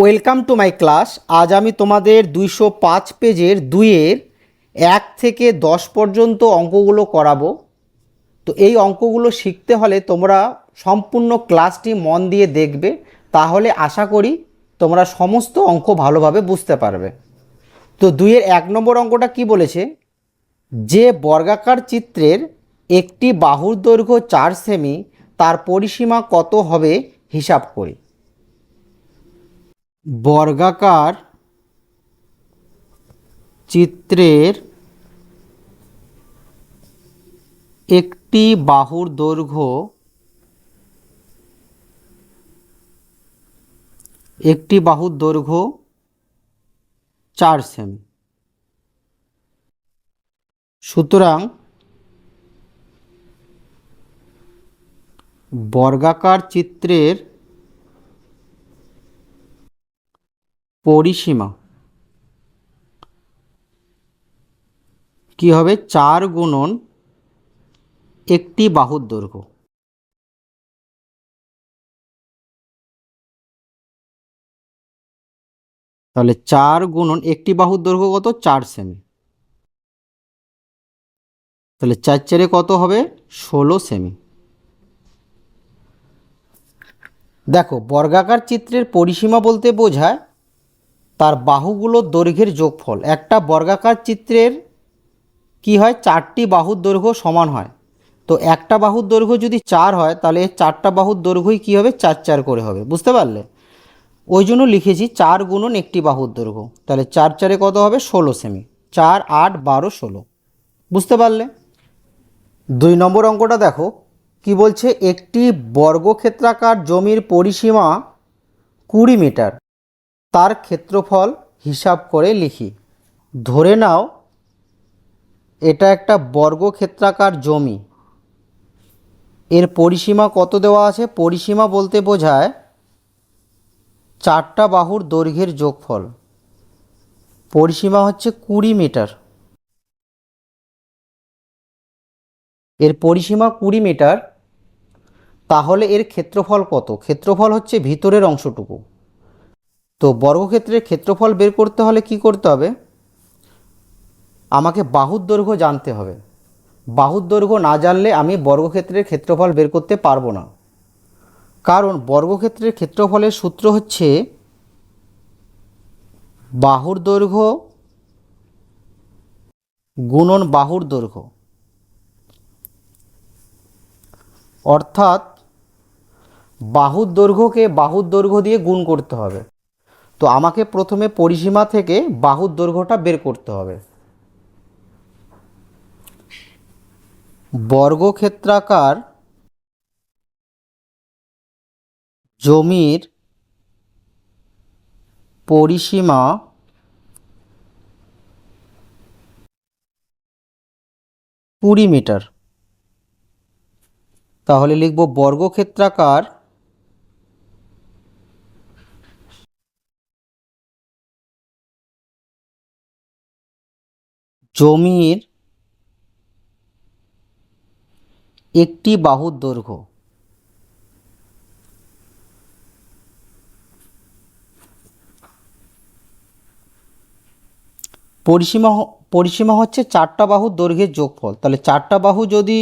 Welcome to my class. আজ আমি তোমাদের দুইশো পাঁচ পেজের দুইয়ের এক থেকে দশ পর্যন্ত অঙ্কগুলো করাবো। তো এই অঙ্কগুলো শিখতে হলে তোমরা সম্পূর্ণ ক্লাসটি মন দিয়ে দেখবে। তাহলে আশা করি তোমরা সমস্ত অঙ্ক ভালোভাবে বুঝতে পারবে। তো দুইয়ের এক নম্বর অঙ্কটা কি বলেছে? যে বর্গাকার চিত্রের একটি বাহুর দৈর্ঘ্য চার সেমি, তার পরিসীমা কত হবে? হিসাব করি। বর্গাকার চিত্রের একটি বাহুর দৈর্ঘ্য একটি বাহুর দৈর্ঘ্য চার সেমি। সুতরাং বর্গাকার চিত্রের পরিসীমা। কি হবে? চার গুণন একটি বাহুর দৈর্ঘ্য। তাহলে চার গুণন একটি বাহুর দৈর্ঘ্য কত? চার সেমি। তাহলে চার চারে কত হবে? ষোলো সেমি। দেখো, বর্গাকার চিত্রের পরিসীমা বলতে বোঝায় তার বাহুগুলোর দৈর্ঘ্যের যোগফল। একটা বর্গাকার চিত্রের কি হয়? চারটি বাহুর দৈর্ঘ্য সমান হয়। তো একটা বাহুর দৈর্ঘ্য যদি চার হয়, তাহলে চারটা বাহুর দৈর্ঘ্যই কী হবে? চার চার করে হবে। বুঝতে পারলে? ওই জন্য লিখেছি চার গুণন একটি বাহুর দৈর্ঘ্য। তাহলে চার চারে কত হবে? ষোলো সেমি। চার, আট, বারো, ষোলো। বুঝতে পারলে? দুই নম্বর অঙ্কটা দেখো। কি বলছে? একটি বর্গক্ষেত্রাকার জমির পরিসীমা কুড়ি মিটার। তার ক্ষেত্রফল হিসাব করে লিখি। ধরে নাও, এটা একটা বর্গক্ষেত্রাকার জমি। এর পরিসীমা কত দেওয়া আছে? পরিসীমা বলতে বোঝায় চারটা বাহুর দৈর্ঘ্যের যোগফল। পরিসীমা হচ্ছে কুড়ি মিটার। এর পরিসীমা কুড়ি মিটার, তাহলে এর ক্ষেত্রফল কত? ক্ষেত্রফল হচ্ছে ভিতরের অংশটুকু। তো বর্গক্ষেত্রের ক্ষেত্রফল বের করতে হলে কি করতে হবে? আমাকে বাহুর দৈর্ঘ্য জানতে হবে। বাহুর দৈর্ঘ্য না জানলে আমি বর্গক্ষেত্রের ক্ষেত্রফল বের করতে পারব না। কারণ বর্গক্ষেত্রের ক্ষেত্রফলের সূত্র হচ্ছে বাহুর দৈর্ঘ্য গুণন বাহুর দৈর্ঘ্য। অর্থাৎ বাহুর দৈর্ঘ্যকে বাহুর দৈর্ঘ্য দিয়ে গুণ করতে হবে। তো আমাকে প্রথমে পরিসীমা থেকে বাহুর দৈর্ঘ্যটা বের করতে হবে। বর্গক্ষেত্রাকার জমির পরিসীমা কুড়ি মিটার। তাহলে লিখব বর্গক্ষেত্রাকার জমির একটি বাহুর দৈর্ঘ্য। পরিসীমা পরিসীমা হচ্ছে চারটা বাহুর দৈর্ঘ্যের যোগফল। তাহলে চারটা বাহু যদি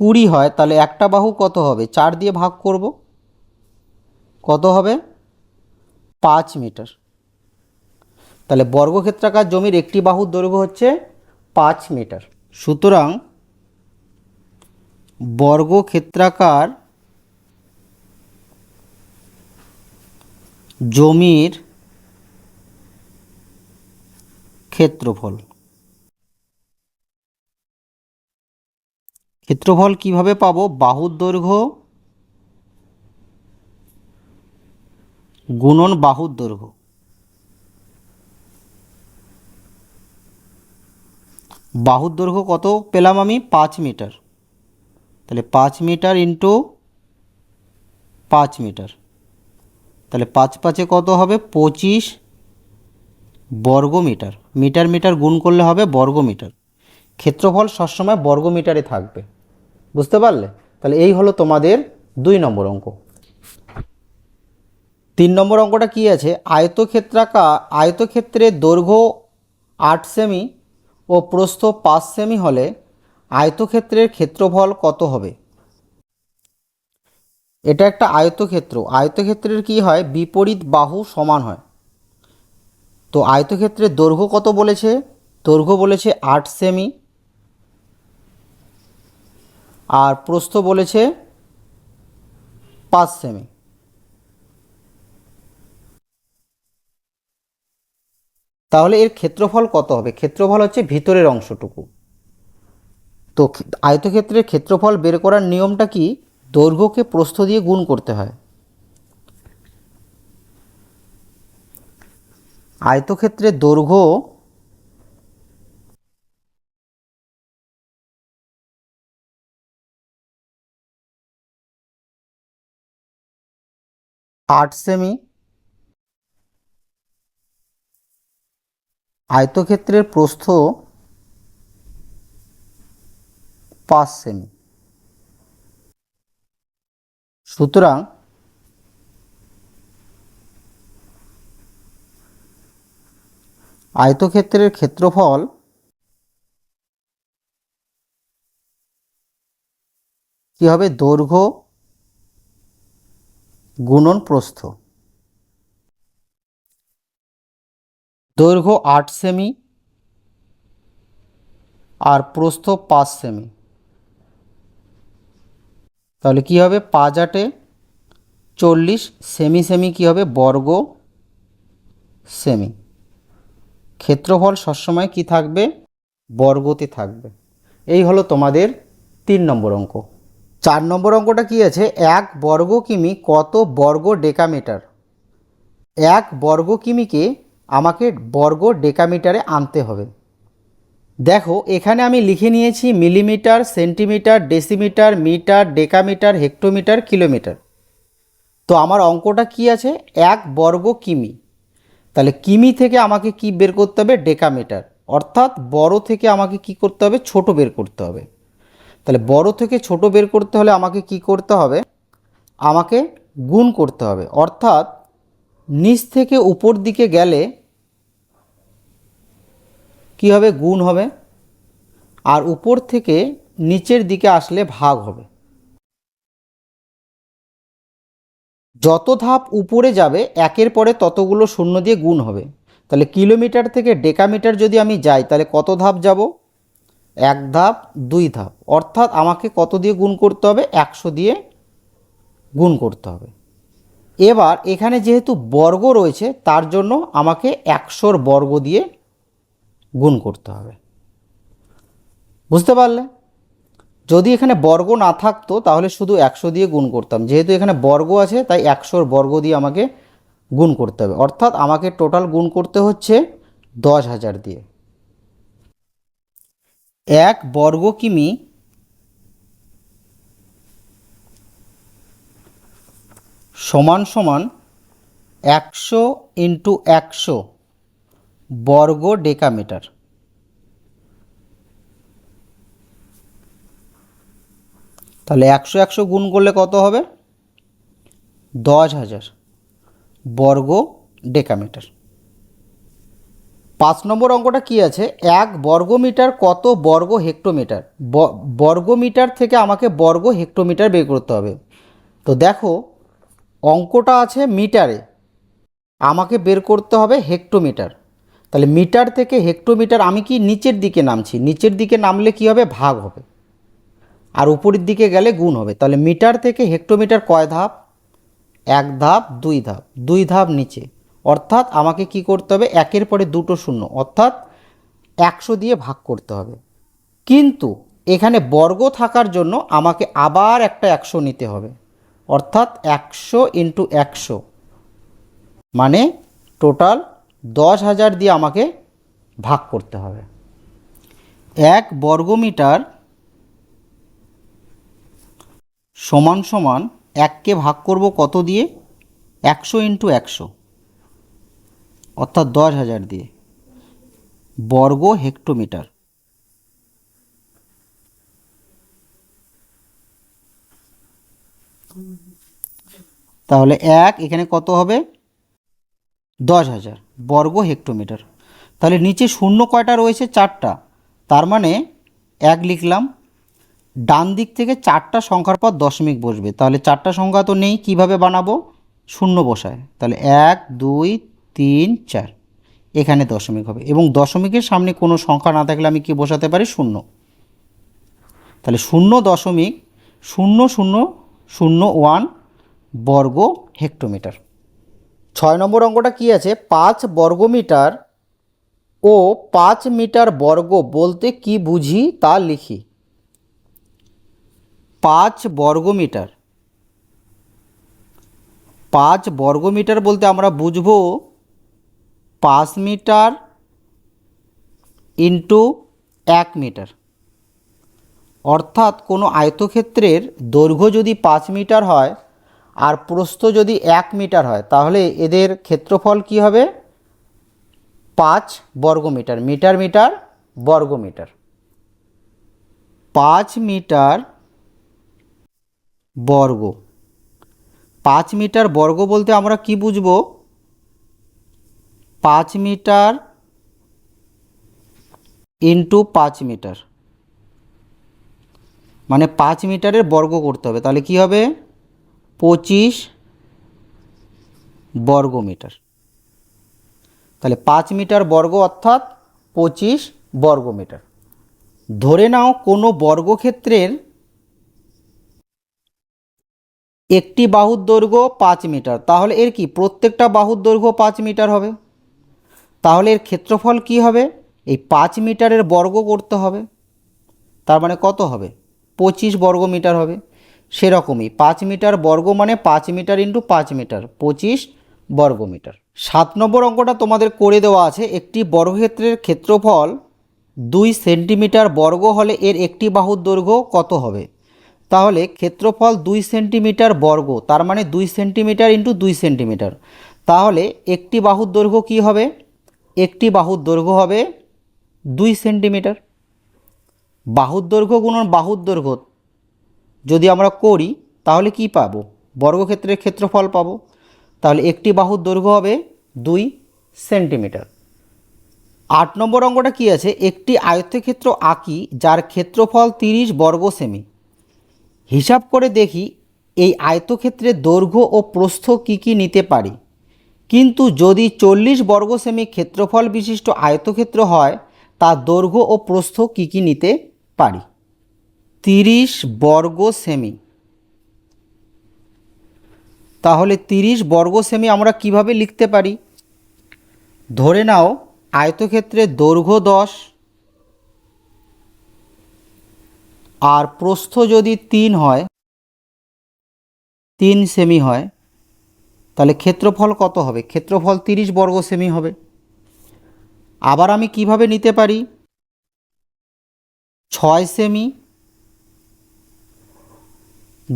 কুড়ি হয়, তাহলে একটা বাহু কত হবে? চার দিয়ে ভাগ করব। কত হবে? পাঁচ মিটার। তাহলে বর্গক্ষেত্রাকার জমির একটি বাহুর দৈর্ঘ্য হচ্ছে পাঁচ মিটার। সুতরাং বর্গক্ষেত্রাকার জমির ক্ষেত্রফল। ক্ষেত্রফল কীভাবে পাবো? বাহুর দৈর্ঘ্য গুণন বাহুর দৈর্ঘ্য। বাহুর দৈর্ঘ্য কত পেলাম আমি? পাঁচ মিটার। তাহলে পাঁচ মিটার ইন্টু পাঁচ মিটার। তাহলে পাঁচ পাঁচে কত হবে? পঁচিশ বর্গ মিটার। মিটার মিটার গুণ করলে হবে বর্গ মিটার। ক্ষেত্রফল সবসময় বর্গ মিটারে থাকবে। বুঝতে পারলে? তাহলে এই হলো তোমাদের দুই নম্বর অঙ্ক। তিন নম্বর অঙ্কটা কি আছে? আয়তক্ষেত্রাকা আয়তক্ষেত্রের দৈর্ঘ্য আট সেমি ও প্রস্থ পাঁচ সেমি হলে আয়তক্ষেত্রের ক্ষেত্রফল কত হবে? এটা একটা আয়তক্ষেত্র। আয়তক্ষেত্রের কি হয়? বিপরীত বাহু সমান হয়। তো আয়তক্ষেত্রের দৈর্ঘ্য কত বলেছে? দৈর্ঘ্য বলেছে আট সেমি। আর প্রস্থ বলেছে পাঁচ সেমি। তাহলে এর ক্ষেত্রফল কত হবে? ক্ষেত্রফল হচ্ছে ভিতরের অংশটুকু। তো ক্ষে- আয়তক্ষেত্রের ক্ষেত্রফল বের করার নিয়মটা কি? দৈর্ঘ্যকে প্রস্থ দিয়ে গুণ করতে হয়। আয়তক্ষেত্রের দৈর্ঘ্য আট সেমি আয়তক্ষেত্রের প্রস্থ পাঁচ সেমি। সুতরাং আয়তক্ষেত্রের ক্ষেত্রফল কি হবে? দৈর্ঘ্য গুণন প্রস্থ। দৈর্ঘ্য আট সেমি আর প্রস্থ পাঁচ সেমি। তাহলে কি হবে? পাঁচ আটে চল্লিশ সেমি সেমি কি হবে? বর্গ সেমি। ক্ষেত্রফল সবসময় কি থাকবে? বর্গতে থাকবে। এই হলো তোমাদের তিন নম্বর অঙ্ক। চার নম্বর অঙ্কটা কি আছে? এক বর্গ কিমি কত বর্গ ডেকামিটার? এক বর্গ কিমিকে আমাকে বর্গ ডেকামিটারে আনতে হবে। দেখো, এখানে আমি লিখে নিয়েছি millimetre, centimetre, decimetre, metre, decametre, hectometre, kilometre. তো আমার অঙ্কটা কি আছে? এক বর্গ কিমি। তাহলে কিমি থেকে আমাকে কি বের করতে হবে? ডেকামিটার। অর্থাৎ বড় থেকে আমাকে কি করতে হবে? ছোট বের করতে হবে। তাহলে বড় থেকে ছোট বের করতে হলে আমাকে কি করতে হবে? আমাকে গুণ করতে হবে। অর্থাৎ নিচ থেকে উপর দিকে গেলে কি হবে? গুণ হবে। আর উপর থেকে নিচের দিকে আসলে ভাগ হবে। যত ধাপ উপরে যাবে, একের পরে ততগুলো শূন্য দিয়ে গুণ হবে। তাহলে কিলোমিটার থেকে ডেকামিটার যদি আমি যাই, তাহলে কত ধাপ যাব? এক ধাপ, দুই ধাপ। অর্থাৎ আমাকে কত দিয়ে গুণ করতে হবে? একশো দিয়ে গুণ করতে হবে। এবার এখানে যেহেতু বর্গ রয়েছে, তার জন্য আমাকে একশোর বর্গ দিয়ে গুণ করতে হবে। বুঝতে পারলে? যদি এখানে বর্গ না থাকতো, তাহলে শুধু একশো দিয়ে গুণ করতাম। যেহেতু এখানে বর্গ আছে, তাই একশোর বর্গ দিয়ে আমাকে গুণ করতে হবে। অর্থাৎ আমাকে টোটাল গুণ করতে হচ্ছে দশ হাজার দিয়ে। এক বর্গ কিমি সমান সমান একশো ইন্টু একশো বর্গ ডেকামিটার। তাহলে একশো একশো গুণ করলে কত হবে? দশ হাজার বর্গ ডেকামিটার। পাঁচ নম্বর অঙ্কটা কি আছে? এক বর্গমিটার কত বর্গ হেক্টোমিটার? বর্গমিটার থেকে আমাকে বর্গ হেক্টোমিটার বের করতে হবে। তো দেখো, অঙ্কটা আছে মিটারে। আমাকে বের করতে হবে হেক্টোমিটার। তাহলে মিটার থেকে হেক্টোমিটার আমি কি নিচের দিকে নামছি? নিচের দিকে নামলে কি হবে? ভাগ হবে। আর উপরের দিকে গেলে গুণ হবে। তাহলে মিটার থেকে হেক্টোমিটার কয় ধাপ? এক ধাপ, দুই ধাপ। দুই ধাপ নিচে। অর্থাৎ আমাকে কি করতে হবে? একের পরে দুটো শূন্য। অর্থাৎ একশো দিয়ে ভাগ করতে হবে। কিন্তু এখানে বর্গ থাকার জন্য আমাকে আবার একটা একশো নিতে হবে। অর্থাৎ একশো ইন্টু একশো মানে টোটাল দশ হাজার দিয়ে আমাকে ভাগ করতে হবে। এক বর্গমিটার সমান সমান এককে ভাগ করব কত দিয়ে? একশো ইন্টু একশো। অর্থাৎ দশ হাজার দিয়ে। বর্গ হেক্টোমিটার। তাহলে এক এখানে কত হবে? দশ হাজার বর্গ হেক্টোমিটার। তাহলে নিচে শূন্য কয়টা রয়েছে? চারটা। তার মানে এক লিখলাম, ডান দিক থেকে চারটা সংখ্যার পর দশমিক বসবে। তাহলে চারটা সংখ্যা তো নেই, কীভাবে বানাবো? শূন্য বসায়। তাহলে এক, দুই, তিন, চার। এখানে দশমিক হবে। এবং দশমিকের সামনে কোনো সংখ্যা না থাকলে আমি কি বসাতে পারি? শূন্য। তাহলে শূন্য দশমিক, শূন্য শূন্য শূন্য, ওয়ান বর্গ হেক্টোমিটার। ছয় নম্বর অঙ্কটা কি আছে? পাঁচ বর্গমিটার ও পাঁচ মিটার বর্গ বলতে কি বুঝি তা লিখি। পাঁচ বর্গমিটার। পাঁচ বর্গমিটার বলতে আমরা বুঝব পাঁচ মিটার ইন্টু এক মিটার। অর্থাৎ কোনো আয়তক্ষেত্রের দৈর্ঘ্য যদি পাঁচ মিটার হয় আর প্রস্থ যদি এক মিটার হয়, তাহলে এদের ক্ষেত্রফল কি হবে? পাঁচ বর্গমিটার, মিটার মিটার, বর্গমিটার। পাঁচ মিটার বর্গ। পাঁচ মিটার বর্গ বলতে আমরা কি বুঝব? পাঁচ মিটার ইন্টু পাঁচ মিটার। মানে পাঁচ মিটারের বর্গ করতে হবে, তাহলে কি হবে? পঁচিশ বর্গ মিটার তাহলে পাঁচ মিটার বর্গ অর্থাৎ পঁচিশ বর্গ মিটার ধরে নাও কোনো বর্গক্ষেত্রের একটি বাহুর দৈর্ঘ্য পাঁচ মিটার। তাহলে এর কি? প্রত্যেকটা বাহুর দৈর্ঘ্য পাঁচ মিটার হবে। তাহলে এর ক্ষেত্রফল কি হবে? এই পাঁচ মিটারের বর্গ করতে হবে। তার মানে কত হবে? পঁচিশ বর্গ মিটার হবে। সেরকমই পাঁচ মিটার বর্গ মানে পাঁচ মিটার ইন্টু পাঁচ মিটার, পঁচিশ বর্গ মিটার। সাত নম্বর অঙ্কটা তোমাদের করে দেওয়া আছে, একটি বর্গক্ষেত্রের ক্ষেত্রফল দুই সেন্টিমিটার বর্গ হলে এর একটি বাহুর দৈর্ঘ্য কত হবে? তাহলে ক্ষেত্রফল দুই সেন্টিমিটার বর্গ, তার মানে দুই সেন্টিমিটার ইন্টু দুই সেন্টিমিটার। তাহলে একটি বাহুর দৈর্ঘ্য কি হবে? একটি বাহুর দৈর্ঘ্য হবে দুই সেন্টিমিটার। বাহুর দৈর্ঘ্য গুণন বাহুর দৈর্ঘ্য যদি আমরা করি, তাহলে কি পাবো? বর্গক্ষেত্রের ক্ষেত্রফল পাবো। তাহলে একটি বাহুর দৈর্ঘ্য হবে দুই সেন্টিমিটার। আট নম্বর অঙ্গটা কি আছে? একটি আয়তক্ষেত্র আঁকি, যার ক্ষেত্রফল তিরিশ বর্গ সেমি। হিসাব করে দেখি, এই আয়তক্ষেত্রের দৈর্ঘ্য ও প্রস্থ কি কি নিতে পারি। কিন্তু যদি চল্লিশ বর্গ সেমি ক্ষেত্রফল বিশিষ্ট আয়তক্ষেত্র হয়, তার দৈর্ঘ্য ও প্রস্থ কি কি নিতে পারি? তিরিশ বর্গ সেমি। তাহলে তিরিশ বর্গ সেমি আমরা কীভাবে লিখতে পারি? ধরে নাও আয়তক্ষেত্রের দৈর্ঘ্য দশ, আর প্রস্থ যদি তিন হয়, তিন সেমি হয়, তাহলে ক্ষেত্রফল কত হবে? ক্ষেত্রফল তিরিশ বর্গ সেমি হবে। আবার আমি কীভাবে নিতে পারি? ছয় সেমি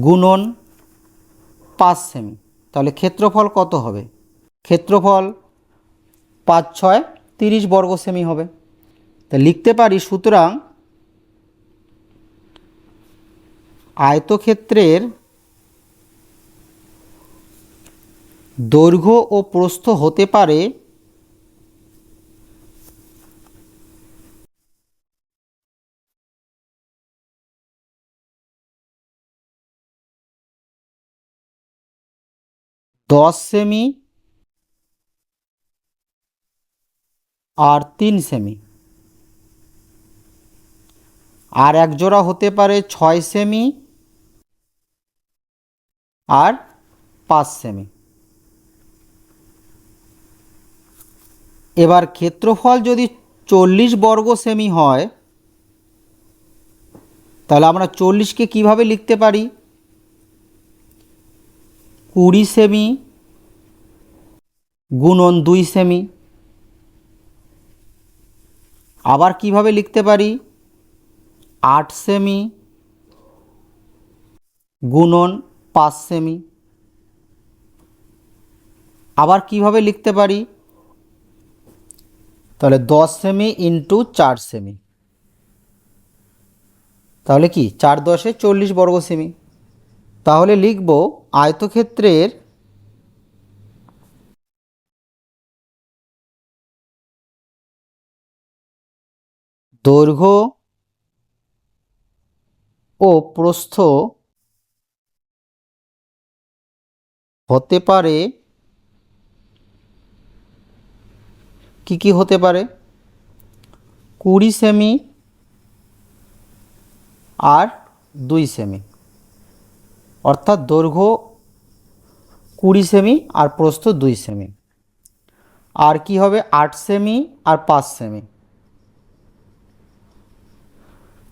গুণন পাঁচ সেমি। তাহলে ক্ষেত্রফল কত হবে? ক্ষেত্রফল পাঁচ, ছয়, তিরিশ বর্গ সেমি হবে। তা লিখতে পারি সুতরাং আয়তক্ষেত্রের দৈর্ঘ্য ও প্রস্থ হতে পারে দশ সেমি আর তিন সেমি। আর এক জোড়া হতে পারে ছয় সেমি আর পাঁচ সেমি। এবার ক্ষেত্রফল যদি চল্লিশ বর্গ সেমি হয়, তাহলে আমরা চল্লিশকে কীভাবে লিখতে পারি? কুড়ি সেমি গুণন দুই সেমি। আবার কীভাবে লিখতে পারি? আট সেমি গুণন পাঁচ সেমি। আবার কীভাবে লিখতে পারি? তাহলে দশ সেমি ইন্টু চার সেমি। তাহলে কি? চার দশে চল্লিশ বর্গ সেমি। তাহলে লিখব আয়তক্ষেত্রের দৈর্ঘ্য ও প্রস্থ হতে পারে কি কি হতে পারে? কুড়ি সেমি আর দুই সেমি। অর্থাৎ দৈর্ঘ্য কুড়ি সেমি আর প্রস্থ দুই সেমি। আর কি হবে? আট সেমি আর পাঁচ সেমি।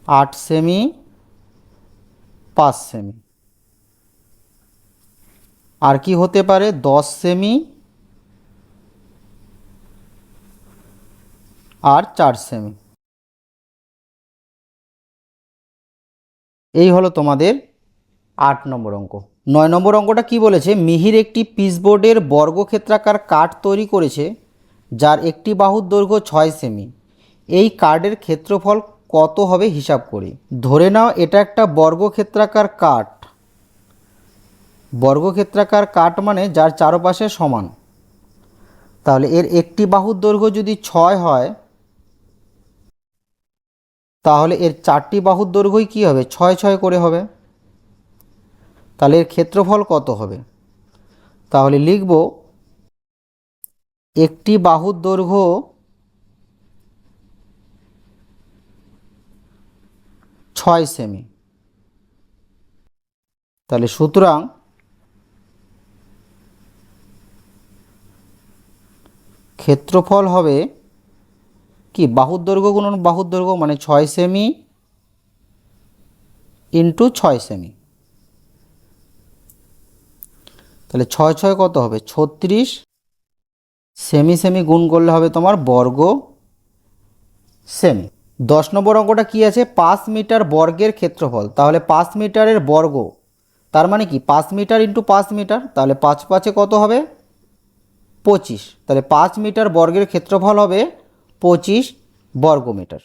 আট সেমি, পাঁচ সেমি। আর কি হতে পারে? দশ সেমি আর চার সেমি। এই হলো তোমাদের আট নম্বর অঙ্ক। নয় নম্বর অঙ্কটা কি বলেছে? মিহির একটি পিসবোর্ডের বর্গক্ষেত্রাকার কাঠ তৈরি করেছে, যার একটি বাহুর দৈর্ঘ্য ছয় সেমি। এই কার্ডের ক্ষেত্রফল কত হবে হিসাব করি। ধরে নাও, এটা একটা বর্গক্ষেত্রাকার কাঠ বর্গক্ষেত্রাকার কাঠ মানে যার চারপাশে সমান। তাহলে এর একটি বাহুর দৈর্ঘ্য যদি ছয় হয়, তাহলে এর চারটি বাহুর দৈর্ঘ্যই কী হবে? ছয় ছয় করে হবে। তাহলে এর ক্ষেত্রফল কত হবে? তাহলে লিখব একটি বাহুর দৈর্ঘ্য ছয় সেমি। তাহলে সুতরাং ক্ষেত্রফল হবে কি? বাহুর দৈর্ঘ্য গুণন বাহুর দৈর্ঘ্য মানে ছয় সেমি ইন্টু ছয় সেমি। তাহলে ছয় ছয় কত হবে? ছত্রিশ। সেমি সেমি গুণ করলে হবে তোমার বর্গ সেমি। দশ নম্বর অঙ্কটা কী আছে? পাঁচ মিটার বর্গের ক্ষেত্রফল। তাহলে পাঁচ মিটারের বর্গ, তার মানে কি? পাঁচ মিটার ইন্টু পাঁচ মিটার, তাহলে পাঁচ পাঁচে কত হবে? পঁচিশ। তাহলে পাঁচ মিটার বর্গের ক্ষেত্রফল হবে পঁচিশ বর্গ মিটার